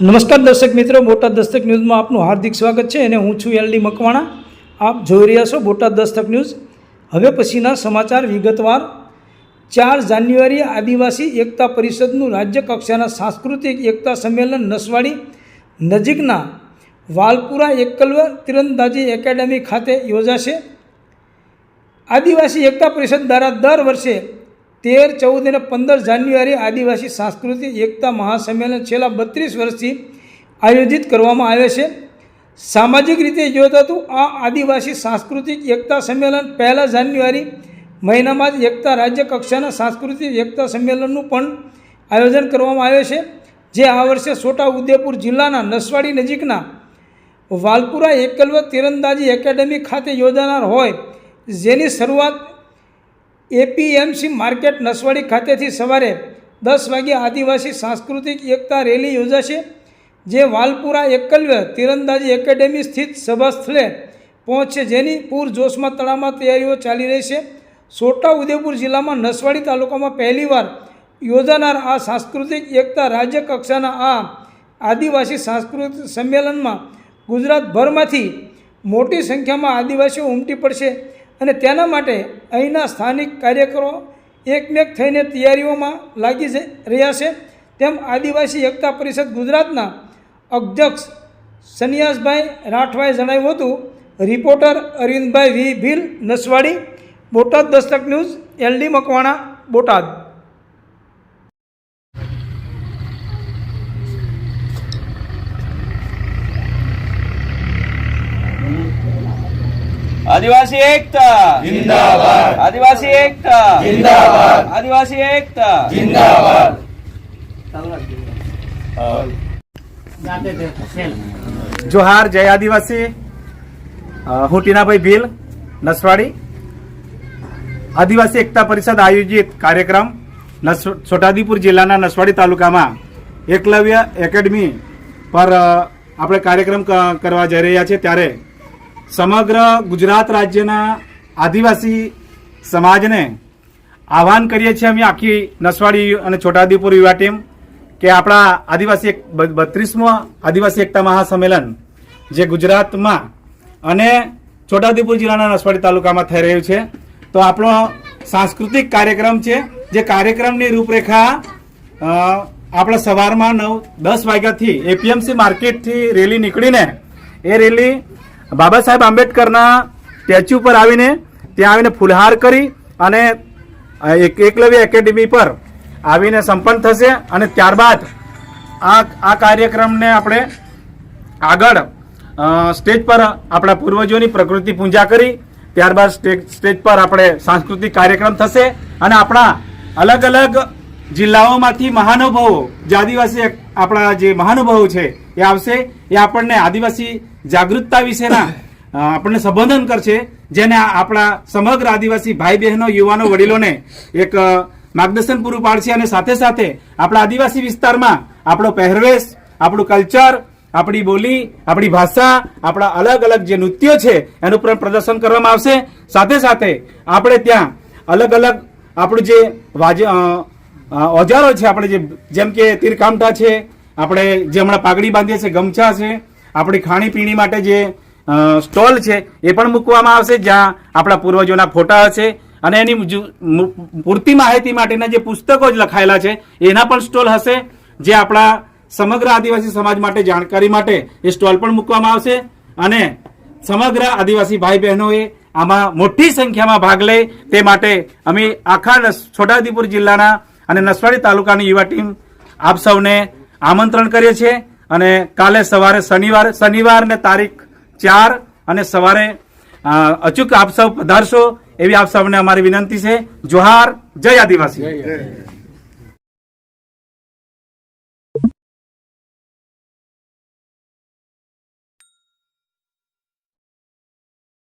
નમસ્કાર દર્શક મિત્રો, બોટાદ દસ્તક ન્યૂઝમાં આપનું હાર્દિક સ્વાગત છે અને હું છું એલડી મકવાણા. આપ જોઈ રહ્યા છો બોટાદ દસ્તક ન્યૂઝ. હવે પછીના સમાચાર વિગતવાર. ચાર જાન્યુઆરીએ આદિવાસી એકતા પરિષદનું રાજ્ય કક્ષાના સાંસ્કૃતિક એકતા સંમેલન નસવાડી નજીકના વાલપુરા એકલવ તીરંદાજી એકેડેમી ખાતે યોજાશે. આદિવાસી એકતા પરિષદ દ્વારા દર વર્ષે તેર, ચૌદ અને પંદર જાન્યુઆરી આદિવાસી સાંસ્કૃતિક એકતા મહાસંમેલન છેલ્લા બત્રીસ વર્ષથી આયોજિત કરવામાં આવે છે. સામાજિક રીતે યોજાતું આ આદિવાસી સાંસ્કૃતિક એકતા સંમેલન પહેલા જાન્યુઆરી મહિનામાં જ એકતા રાજ્ય કક્ષાના સાંસ્કૃતિક એકતા સંમેલનનું પણ આયોજન કરવામાં આવે છે, જે આ વર્ષે છોટા ઉદેપુર જિલ્લાના નસવાડી નજીકના વાલપુરા એકલવ તીરંદાજી એકેડેમી ખાતે યોજાનાર હોય, જેની શરૂઆત એપીએમસી માર્કેટ નસવાડી ખાતેથી સવારે દસ વાગ્યે આદિવાસી સાંસ્કૃતિક એકતા રેલી યોજાશે, જે વાલપુરા એકલવ્ય તીરંદાજી એકેડેમી સ્થિત સભા સ્થળે પહોંચશે, જેની પૂરજોશમાં તળાવમાં તૈયારીઓ ચાલી રહી છે. છોટા ઉદેપુર જિલ્લામાં નસવાડી તાલુકામાં પહેલીવાર યોજાનાર આ સાંસ્કૃતિક એકતા રાજ્ય કક્ષાના આ આદિવાસી સાંસ્કૃતિક સંમેલનમાં ગુજરાતભરમાંથી મોટી સંખ્યામાં આદિવાસીઓ ઉમટી પડશે અને તેના માટે અહીંના સ્થાનિક કાર્યકરો એકમેક થઈને તૈયારીઓમાં લાગી રહ્યા છે. તેમ આદિવાસી એકતા પરિષદ ગુજરાતના અધ્યક્ષ સન્યાસભાઈ રાઠવાએ જણાવ્યું હતું. Reporter Arvindbhai V. Bhil Naswadi, Botad Dastak news, LD Makwana, Botad. આદિવાસી એકતા. જિંદાબાદ. આદિવાસી એકતા. જિંદાબાદ. આદિવાસી એકતા. જિંદાબાદ. જોહાર જય આદિવાસી. હું ટીનાભાઈ ભીલ નસવાડી. આદિવાસી એકતા પરિષદ આયોજિત કાર્યક્રમ છોટાદીપુર જિલ્લાના નસવાડી તાલુકામાં એકલવ્ય એકેડમી પર આપણે કાર્યક્રમ કરવા જઈ રહ્યા છીએ ત્યારે સમગ્ર ગુજરાત રાજ્યના આદિવાસી સમાજને આહવાન કરીએ છીએ અમે આખી નસવાડી અને છોટાઉદેપુર યુવા ટીમ કે આપણા આદિવાસી બત્રીસમો આદિવાસી એકતા મહાસંમેલન જે ગુજરાતમાં અને છોટાઉદેપુર જિલ્લાના નસવાડી તાલુકામાં થઈ રહ્યું છે. તો આપણો સાંસ્કૃતિક કાર્યક્રમ છે, જે કાર્યક્રમની રૂપરેખા આપણે સવારમાં નવ દસ વાગ્યાથી એપીએમસી માર્કેટથી રેલી નીકળીને એ રેલી બાબા સાહેબ આંબેડકરના સ્ટેચ્યુ પર આવીને, ત્યાં આવીને ફુલહાર કરી અને એક એકલવ્ય એકેડેમી પર આવીને સંપન્ન થશે અને ત્યારબાદ આ આ કાર્યક્રમને આપણે આગળ સ્ટેજ પર આપણા પૂર્વજોની પ્રકૃતિ પૂજા કરી, ત્યારબાદ સ્ટેજ સ્ટેજ પર આપણે સાંસ્કૃતિક કાર્યક્રમ થશે અને આપણા અલગ અલગ જિલ્લાઓમાંથી મહાનુભાવો, જે આદિવાસી આપણા જે મહાનુભાવો છે, એ આવશે. એ આપણને આદિવાસી જાગૃતતા વિશેના આપણને સંબોધન કરશે, જેને આપણા સમગ્ર આદિવાસી ભાઈ બહેનો યુવાનો, વડીલોને એક માર્ગદર્શન પૂરું પાડશે અને સાથે સાથે આપણા આદિવાસી વિસ્તારમાં આપણો પહેરવેશ, આપણું કલ્ચર, આપણી બોલી, આપણી ભાષા, આપણા અલગ અલગ જે નૃત્યો છે, એનું પણ પ્રદર્શન કરવામાં આવશે. સાથે સાથે આપણે ત્યાં અલગ અલગ આપણું જે વાજ ઓજારો છે આપણે જે જેમ કે તીરકામટા છે, આપણે જે હમણાં પાઘડી બાંધીએ છીએ, ગમછા છે, આપણી ખાણીપીણી માટે જે સ્ટોલ છે, એ પણ મૂકવામાં આવશે, જ્યાં આપણા પૂર્વજોના ફોટા હશે, અને એની પૂરતી માહિતી માટેના જે પુસ્તકો જ લખાયેલા છે, એના પણ સ્ટોલ હશે, જે આપણા સમગ્ર આદિવાસી સમાજ માટે, જાણકારી માટે એ સ્ટોલ પણ મૂકવામાં આવશે, અને સમગ્ર આદિવાસી ભાઈ બહેનોએ આમાં મોટી સંખ્યામાં ભાગ લે, તે માટે અમે આખા છોટાઉદેપુર જિલ્લાના અને નસવાડી તાલુકાની યુવા ટીમ આપ સૌને આમંત્રણ કરીએ છીએ અને કાલે સવારે શનિવાર શનિવારને તારીખ ચાર અને સવારે અચૂક આપ સૌ પધારશો એવી આપ સૌને અમારી વિનંતી છે. જોહાર જય આદિવાસી.